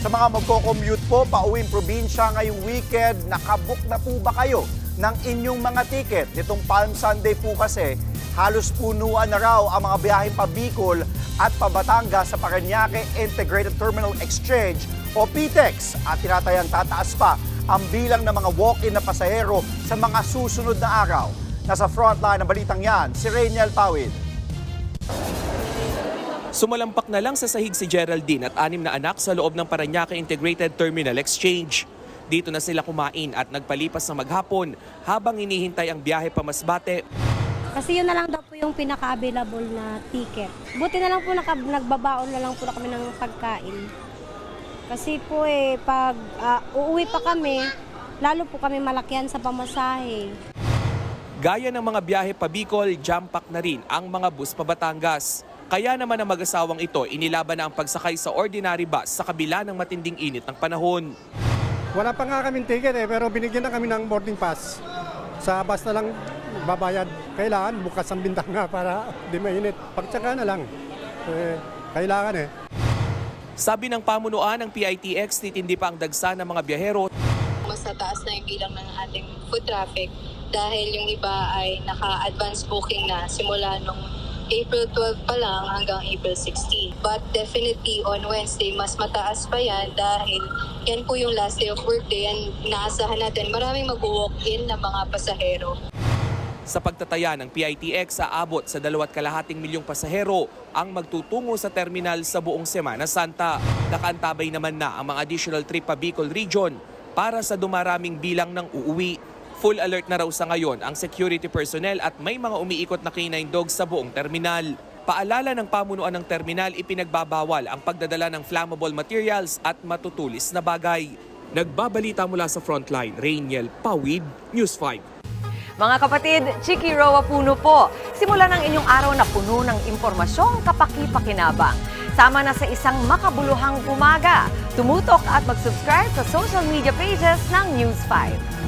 Sa mga magko-commute po, pauwing probinsya ngayong weekend, nakabook na po ba kayo ng inyong mga ticket? Nitong Palm Sunday po kasi, halos punuan na raw ang mga biyaheng pa Bicol at pa Batangas sa Paranaque Integrated Terminal Exchange o PTEX at tinatayang tataas pa ang bilang ng mga walk-in na pasahero sa mga susunod na araw. Nasa frontline ng balitang yan, si Rainiel Pawid. Sumalampak na lang sa sahig si Geraldine at anim na anak sa loob ng Paranaque Integrated Terminal Exchange. Dito na sila kumain at nagpalipas ng maghapon habang hinihintay ang biyahe pa Masbate. Kasi yun na lang daw po yung pinaka-available na ticket. Buti na lang po naka, nagbabaon na lang po na kami ng pagkain. Kasi po eh, pag ah, uuwi pa kami, lalo po kami malakyan sa pamasahe. Gaya ng mga biyahe pa Bicol, jam-pack na rin ang mga bus pa Batangas. Kaya naman ang mag-asawang ito, inilaban na ang pagsakay sa ordinary bus sa kabila ng matinding init ng panahon. Wala pa nga kaming ticket eh, pero binigyan na kami ng boarding pass. Sa bus na lang babayad. Kailangan bukas ang bintanga para di mainit. Pagtsaka na lang. Eh, kailangan eh. Sabi ng pamunuan ng PITX, titindi pa ang dagsa ng mga biyahero mas nataas na yung bilang ng ating food traffic dahil yung iba ay naka-advance booking na simula nung April 12 pa lang hanggang April 16. But definitely on Wednesday, mas mataas pa yan dahil yan po yung last day of work day and inaasahan natin maraming mag-walk-in na mga pasahero. Sa pagtataya ng PITX, aabot sa dalawat kalahating milyong pasahero ang magtutungo sa terminal sa buong Semana Santa. Nakaantabay naman na ang mga additional trip pa Bicol Region para sa dumaraming bilang ng uuwi. Full alert na raw sa ngayon ang security personnel at may mga umiikot na canine dogs sa buong terminal. Paalala ng pamunuan ng terminal, ipinagbabawal ang pagdadala ng flammable materials at matutulis na bagay. Nagbabalita mula sa frontline, Rainiel Pawid, News 5. Mga kapatid, Chiki Roa Puno po. Simula ng inyong araw na puno ng impormasyong kapaki-pakinabang. Sama na sa isang makabuluhang umaga. Tumutok at mag-subscribe sa social media pages ng News 5.